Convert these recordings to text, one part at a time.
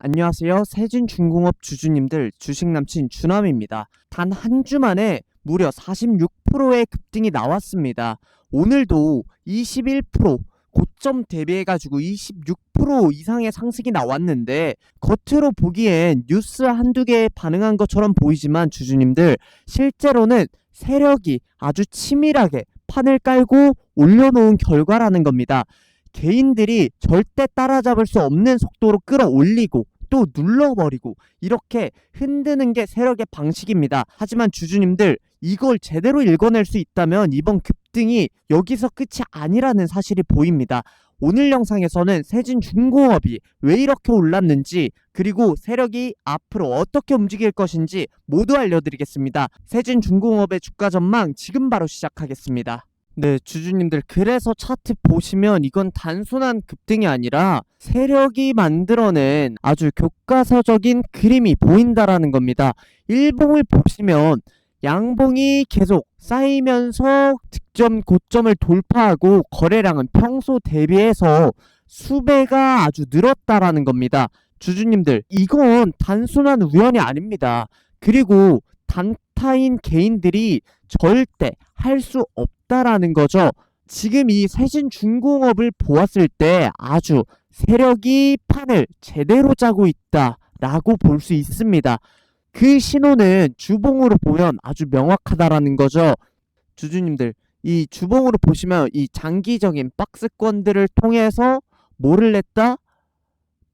안녕하세요. 세진중공업 주주님들 주식남친 주남입니다. 단 한 주 만에 무려 46%의 급등이 나왔습니다. 오늘도 21% 고점 대비해가지고 26% 이상의 상승이 나왔는데 겉으로 보기엔 뉴스 한두 개에 반응한 것처럼 보이지만 주주님들 실제로는 세력이 아주 치밀하게 판을 깔고 올려놓은 결과라는 겁니다. 개인들이 절대 따라잡을 수 없는 속도로 끌어올리고 또 눌러버리고 이렇게 흔드는 게 세력의 방식입니다. 하지만 주주님들 이걸 제대로 읽어낼 수 있다면 이번 급등이 여기서 끝이 아니라는 사실이 보입니다. 오늘 영상에서는 세진중공업이 왜 이렇게 올랐는지 그리고 세력이 앞으로 어떻게 움직일 것인지 모두 알려드리겠습니다. 세진중공업의 주가 전망 지금 바로 시작하겠습니다. 네, 주주님들. 그래서 차트 보시면 이건 단순한 급등이 아니라 세력이 만들어낸 아주 교과서적인 그림이 보인다라는 겁니다. 일봉을 보시면 양봉이 계속 쌓이면서 득점 고점을 돌파하고 거래량은 평소 대비해서 수배가 아주 늘었다라는 겁니다. 주주님들, 이건 단순한 우연이 아닙니다. 그리고 단 타인 개인들이 절대 할 수 없다라는 거죠. 지금 이 세진 중공업을 보았을 때 아주 세력이 판을 제대로 짜고 있다라고 볼 수 있습니다. 그 신호는 주봉으로 보면 아주 명확하다라는 거죠. 주주님들, 이 주봉으로 보시면 이 장기적인 박스권들을 통해서 뭐를 냈다?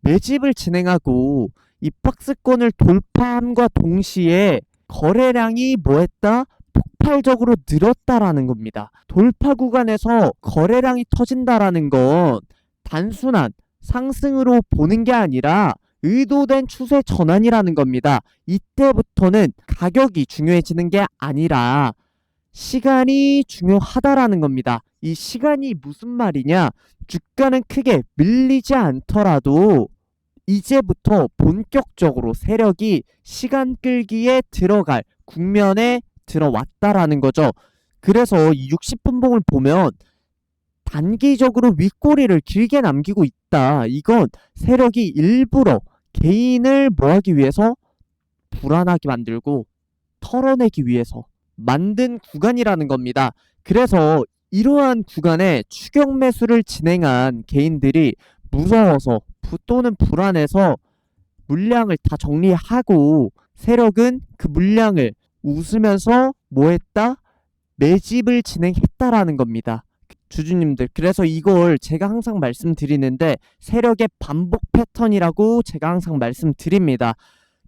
매집을 진행하고 이 박스권을 돌파함과 동시에 거래량이 뭐했다? 폭발적으로 늘었다라는 겁니다. 돌파 구간에서 거래량이 터진다라는 건 단순한 상승으로 보는 게 아니라 의도된 추세 전환이라는 겁니다. 이때부터는 가격이 중요해지는 게 아니라 시간이 중요하다라는 겁니다. 이 시간이 무슨 말이냐? 주가는 크게 밀리지 않더라도 이제부터 본격적으로 세력이 시간 끌기에 들어갈 국면에 들어왔다라는 거죠. 그래서 이 60분봉을 보면 단기적으로 윗꼬리를 길게 남기고 있다. 이건 세력이 일부러 개인을 뭐하기 위해서 불안하게 만들고 털어내기 위해서 만든 구간이라는 겁니다. 그래서 이러한 구간에 추격 매수를 진행한 개인들이 무서워서 부- 또는 불안해서 물량을 다 정리하고 세력은 그 물량을 웃으면서 뭐 했다? 매집을 진행했다라는 겁니다. 주주님들. 그래서 이걸 제가 항상 말씀드리는데 세력의 반복 패턴이라고 제가 항상 말씀드립니다.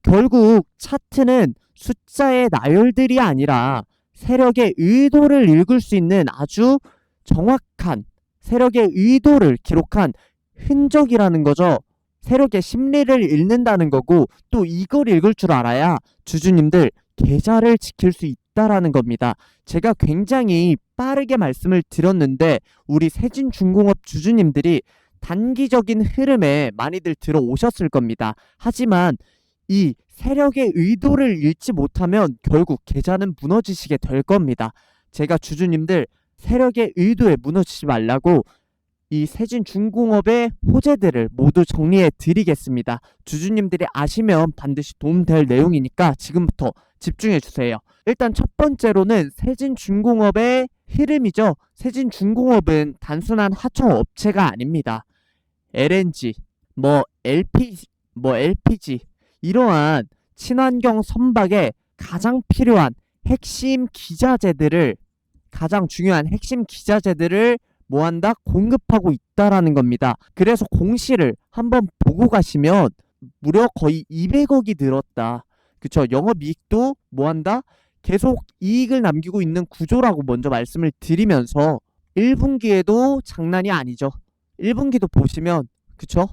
결국 차트는 숫자의 나열들이 아니라 세력의 의도를 읽을 수 있는 아주 정확한 세력의 의도를 기록한 흔적이라는 거죠. 세력의 심리를 읽는다는 거고 또 이걸 읽을 줄 알아야 주주님들 계좌를 지킬 수 있다라는 겁니다. 제가 굉장히 빠르게 말씀을 드렸는데 우리 세진중공업 주주님들이 단기적인 흐름에 많이들 들어오셨을 겁니다. 하지만 이 세력의 의도를 읽지 못하면 결국 계좌는 무너지시게 될 겁니다. 제가 주주님들 세력의 의도에 무너지지 말라고 이 세진 중공업의 호재들을 모두 정리해 드리겠습니다. 주주님들이 아시면 반드시 도움될 내용이니까 지금부터 집중해 주세요. 일단 첫 번째로는 세진 중공업의 흐름이죠. 세진 중공업은 단순한 하청 업체가 아닙니다. LNG, 뭐 LP, 뭐 LPG 이러한 친환경 선박에 가장 필요한 핵심 기자재들을 가장 중요한 핵심 기자재들을 뭐한다 공급하고 있다라는 겁니다. 그래서 공시를 한번 보고 가시면 무려 거의 200억이 늘었다. 그쵸? 영업이익도 뭐한다? 계속 이익을 남기고 있는 구조라고 먼저 말씀을 드리면서 1분기에도 장난이 아니죠. 1분기도 보시면 그쵸?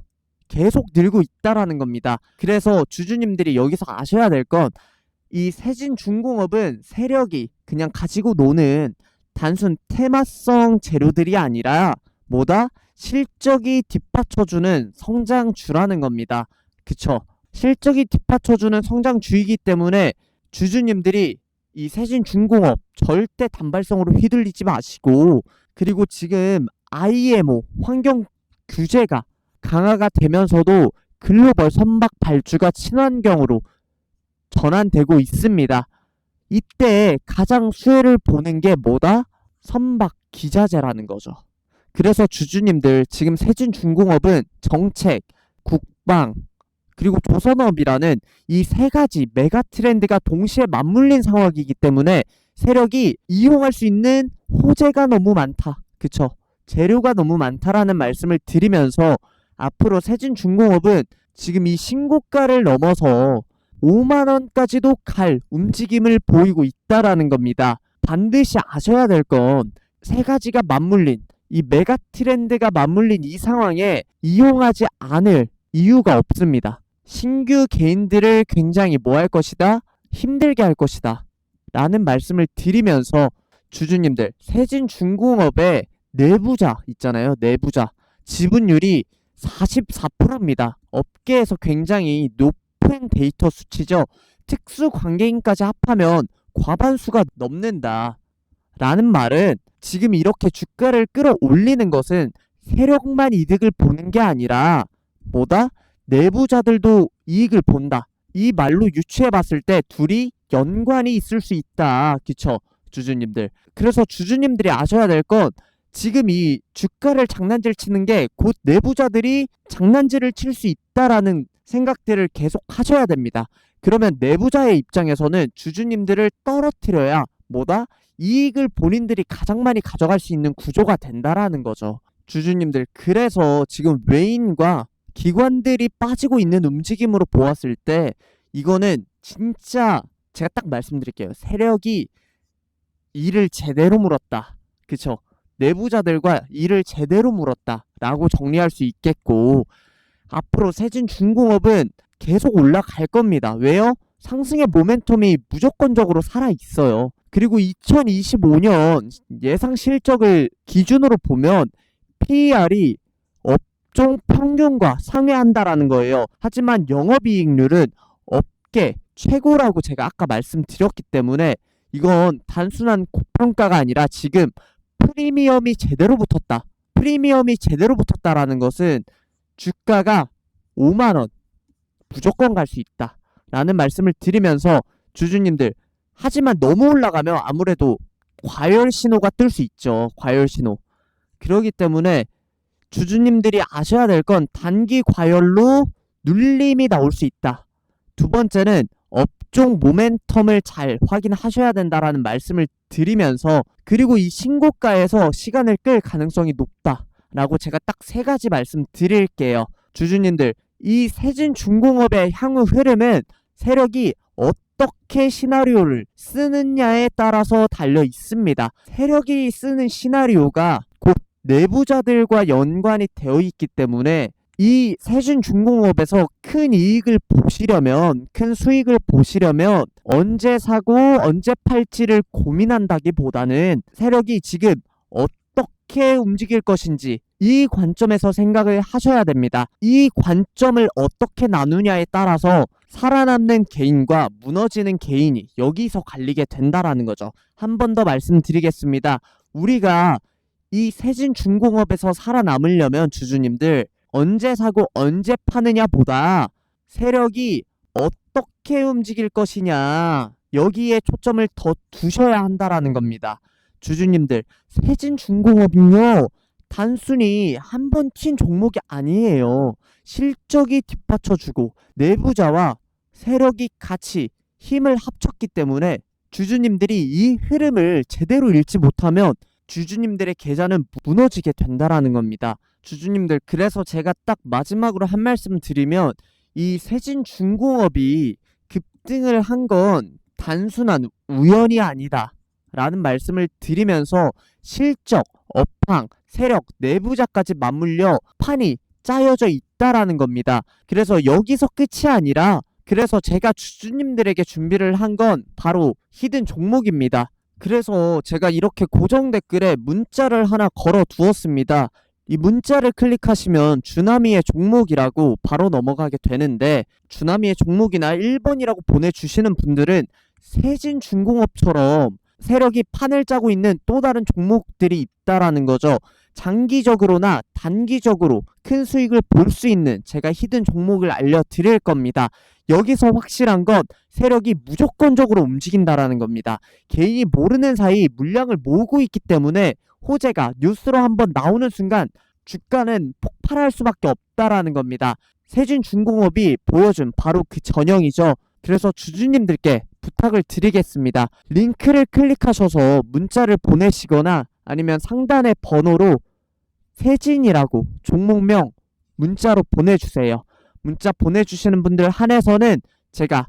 계속 늘고 있다라는 겁니다. 그래서 주주님들이 여기서 아셔야 될 건 이 세진 중공업은 세력이 그냥 가지고 노는 단순 테마성 재료들이 아니라 뭐다? 실적이 뒷받쳐주는 성장주라는 겁니다. 그쵸? 실적이 뒷받쳐주는 성장주이기 때문에 주주님들이 이 세진중공업 절대 단발성으로 휘둘리지 마시고 그리고 지금 IMO 환경 규제가 강화가 되면서도 글로벌 선박 발주가 친환경으로 전환되고 있습니다. 이때 가장 수혜를 보는 게 뭐다? 선박 기자재라는 거죠. 그래서 주주님들 지금 세진중공업은 정책, 국방, 그리고 조선업이라는 이 세 가지 메가 트렌드가 동시에 맞물린 상황이기 때문에 세력이 이용할 수 있는 호재가 너무 많다. 그쵸? 재료가 너무 많다라는 말씀을 드리면서 앞으로 세진중공업은 지금 이 신고가를 넘어서 5만 원까지도 갈 움직임을 보이고 있다라는 겁니다. 반드시 아셔야 될 건 세 가지가 맞물린 이 메가 트렌드가 맞물린 이 상황에 이용하지 않을 이유가 없습니다. 신규 개인들을 굉장히 뭐 할 것이다? 힘들게 할 것이다. 라는 말씀을 드리면서 주주님들 세진 중공업의 내부자 있잖아요. 내부자 지분율이 44%입니다. 업계에서 굉장히 높 은 데이터 수치죠. 특수 관계인까지 합하면 과반수가 넘는다. 라는 말은 지금 이렇게 주가를 끌어올리는 것은 세력만 이득을 보는 게 아니라 뭐다? 내부자들도 이익을 본다. 이 말로 유추해 봤을 때 둘이 연관이 있을 수 있다. 그쵸? 주주님들. 그래서 주주님들이 아셔야 될 건 지금 이 주가를 장난질 치는 게 곧 내부자들이 장난질을 칠 수 있다라는 생각들을 계속 하셔야 됩니다. 그러면 내부자의 입장에서는 주주님들을 떨어뜨려야 뭐다? 이익을 본인들이 가장 많이 가져갈 수 있는 구조가 된다라는 거죠. 주주님들, 그래서 지금 외인과 기관들이 빠지고 있는 움직임으로 보았을 때 이거는 진짜 제가 딱 말씀드릴게요. 세력이 일을 제대로 물었다. 그쵸? 내부자들과 일을 제대로 물었다 라고 정리할 수 있겠고 앞으로 세진 중공업은 계속 올라갈 겁니다. 왜요? 상승의 모멘텀이 무조건적으로 살아 있어요. 그리고 2025년 예상 실적을 기준으로 보면 PER이 업종 평균과 상회한다라는 거예요. 하지만 영업이익률은 업계 최고라고 제가 아까 말씀드렸기 때문에 이건 단순한 고평가가 아니라 지금 프리미엄이 제대로 붙었다. 프리미엄이 제대로 붙었다라는 것은 주가가 5만 원 무조건 갈 수 있다. 라는 말씀을 드리면서 주주님들 하지만 너무 올라가면 아무래도 과열 신호가 뜰 수 있죠. 과열 신호. 그러기 때문에 주주님들이 아셔야 될 건 단기 과열로 눌림이 나올 수 있다. 두 번째는 업종 모멘텀을 잘 확인하셔야 된다라는 말씀을 드리면서 그리고 이 신고가에서 시간을 끌 가능성이 높다 라고 제가 딱 세 가지 말씀 드릴게요. 주주님들 이 세진 중공업의 향후 흐름은 세력이 어떻게 시나리오를 쓰느냐에 따라서 달려 있습니다. 세력이 쓰는 시나리오가 곧 내부자들과 연관이 되어 있기 때문에 이 세준 중공업에서 큰 이익을 보시려면 큰 수익을 보시려면 언제 사고 언제 팔지를 고민한다기보다는 세력이 지금 어 떻게 움직일 것인지 이 관점에서 생각을 하셔야 됩니다. 이 관점을 어떻게 나누냐에 따라서 살아남는 개인과 무너지는 개인이 여기서 갈리게 된다라는 거죠. 한 번 더 말씀드리겠습니다. 우리가 이 세진 중공업에서 살아남으려면 주주님들 언제 사고 언제 파느냐 보다 세력이 어떻게 움직일 것이냐 여기에 초점을 더 두셔야 한다라는 겁니다. 주주님들 세진 중공업은요 단순히 한 번 튄 종목이 아니에요. 실적이 뒷받쳐주고 내부자와 세력이 같이 힘을 합쳤기 때문에 주주님들이 이 흐름을 제대로 읽지 못하면 주주님들의 계좌는 무너지게 된다라는 겁니다. 주주님들 그래서 제가 딱 마지막으로 한 말씀 드리면 이 세진 중공업이 급등을 한 건 단순한 우연이 아니다. 라는 말씀을 드리면서 실적, 업황, 세력, 내부자까지 맞물려 판이 짜여져 있다라는 겁니다. 그래서 여기서 끝이 아니라 그래서 제가 주주님들에게 준비를 한 건 바로 히든 종목입니다. 그래서 제가 이렇게 고정 댓글에 문자를 하나 걸어 두었습니다. 이 문자를 클릭하시면 주나미의 종목이라고 바로 넘어가게 되는데 주나미의 종목이나 1번이라고 보내주시는 분들은 세진중공업처럼 세력이 판을 짜고 있는 또 다른 종목들이 있다라는 거죠. 장기적으로나 단기적으로 큰 수익을 볼 수 있는 제가 히든 종목을 알려드릴 겁니다. 여기서 확실한 건 세력이 무조건적으로 움직인다라는 겁니다. 개인이 모르는 사이 물량을 모으고 있기 때문에 호재가 뉴스로 한번 나오는 순간 주가는 폭발할 수밖에 없다라는 겁니다. 세준중공업이 보여준 바로 그 전형이죠. 그래서 주주님들께 부탁을 드리겠습니다. 링크를 클릭하셔서 문자를 보내시거나 아니면 상단의 번호로 세진이라고 종목명 문자로 보내주세요. 문자 보내주시는 분들 한해서는 제가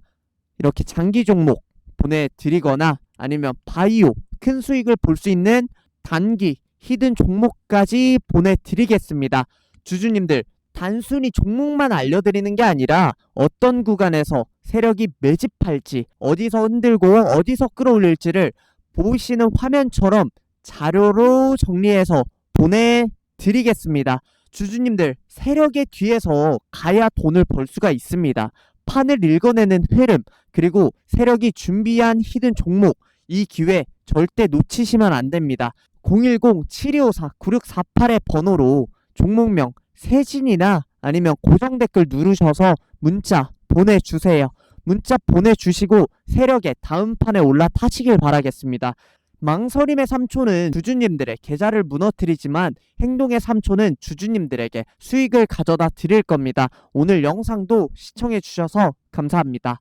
이렇게 장기 종목 보내드리거나 아니면 바이오 큰 수익을 볼 수 있는 단기 히든 종목까지 보내드리겠습니다. 주주님들 단순히 종목만 알려드리는 게 아니라 어떤 구간에서 세력이 매집할지 어디서 흔들고 어디서 끌어올릴지를 보시는 화면처럼 자료로 정리해서 보내드리겠습니다. 주주님들 세력의 뒤에서 가야 돈을 벌 수가 있습니다. 판을 읽어내는 흐름 그리고 세력이 준비한 히든 종목 이 기회 절대 놓치시면 안 됩니다. 010-7254-9648의 번호로 종목명 세진이나 아니면 고정 댓글 누르셔서 문자 보내주세요. 문자 보내주시고 세력의 다음 판에 올라타시길 바라겠습니다. 망설임의 3초는 주주님들의 계좌를 무너뜨리지만 행동의 3초는 주주님들에게 수익을 가져다 드릴 겁니다. 오늘 영상도 시청해 주셔서 감사합니다.